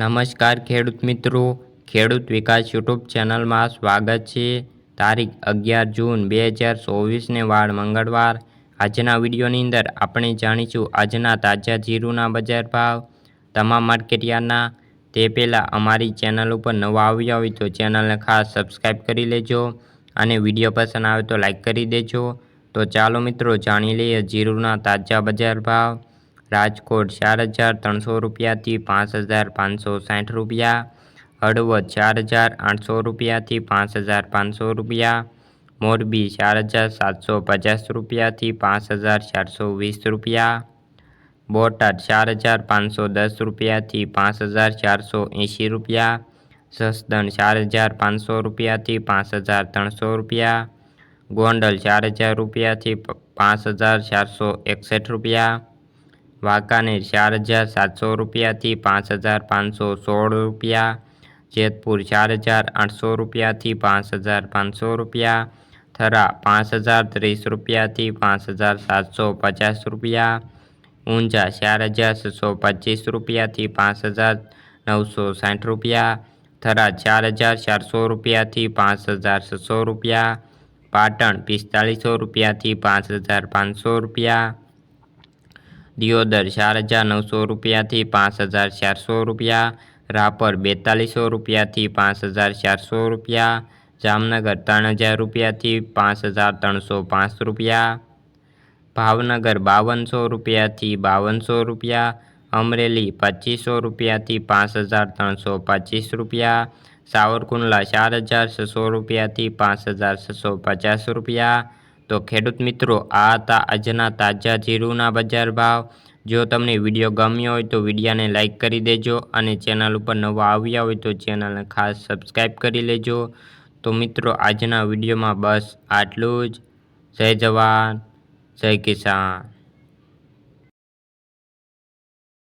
નમસ્કાર ખેડૂત મિત્રો. ખેડૂત વિકાસ યુટ્યુબ ચેનલમાં સ્વાગત છે. તારીખ અગિયાર જૂન બે હજાર ચોવીસને વાળ મંગળવાર. આજના વિડીયોની અંદર આપણે જાણીશું આજના તાજા જીરુના બજાર ભાવ, તમામ માર્કેટયાર્ડના. તે પહેલાં અમારી ચેનલ ઉપર નવા આવ્યા હોય તો ચેનલને ખાસ સબસ્ક્રાઈબ કરી લેજો અને વીડિયો પસંદ આવે તો લાઈક કરી દેજો. તો ચાલો મિત્રો, જાણી લઈએ જીરુના તાજા બજાર ભાવ. રાજકોટ ચાર હજાર ત્રણસો રૂપિયાથી પાંચ હજાર પાંચસો સાઠ રૂપિયા હળવદ ચાર હજાર આઠસો રૂપિયાથી પાંચ હજાર પાંચસો રૂપિયા મોરબી ચાર હજાર સાતસો પચાસ રૂપિયાથી પાંચ હજાર ચારસો વીસ રૂપિયા બોટાદ ચાર હજાર પાંચસો દસ રૂપિયાથી પાંચ હજાર ચારસો એંશી રૂપિયા જસદણ ચાર હજાર પાંચસો રૂપિયાથી પાંચ હજાર ત્રણસો રૂપિયા ગોંડલ ચાર હજાર રૂપિયાથી પાંચ હજાર ચારસો એકસઠ રૂપિયા વાંકાનેર ચાર હજાર સાતસો રૂપિયાથી પાંચ હજાર પાંચસો સોળ રૂપિયા જેતપુર ચાર હજાર આઠસો રૂપિયાથી પાંચ હજાર પાંચસો રૂપિયા થરા પાંચ હજાર ત્રીસ રૂપિયાથી પાંચ હજાર સાતસો પચાસ રૂપિયા ઊંઝા ચાર હજાર છસો પચીસ રૂપિયાથી પાંચ હજાર નવસો સાઠ રૂપિયા થરા ચાર હજાર ચારસો રૂપિયાથી પાંચ હજાર છસો રૂપિયા પાટણ પિસ્તાલીસો રૂપિયાથી પાંચ હજાર પાંચસો રૂપિયા દિયોદર ચાર હજાર નવસો રૂપિયાથી પાંચ હજાર ચારસો રૂપિયા રાપર બેતાલીસો રૂપિયાથી પાંચ હજાર ચારસો રૂપિયા જામનગર ત્રણ હજાર રૂપિયાથી પાંચ હજાર ત્રણસો પાંચ રૂપિયા ભાવનગર બાવનસો રૂપિયાથી બાવનસો રૂપિયા અમરેલી પચીસો રૂપિયાથી પાંચ હજાર ત્રણસો પચીસ રૂપિયા સાવરકુંડલા ચાર હજાર છસો રૂપિયાથી પાંચ હજાર છસો પચાસ રૂપિયા તો ખેડૂત મિત્રો, આ હતા આજના તાજા જીરુના બજાર ભાવ. જો તમને વીડિયો ગમ્યો હોય તો વિડીયાને લાઇક કરી દેજો અને ચેનલ ઉપર નવા આવ્યા હોય તો ચેનલને ખાસ સબસ્ક્રાઈબ કરી લેજો. તો મિત્રો, આજના વિડીયોમાં બસ આટલું જ. જય જવાન, જય કિસાન.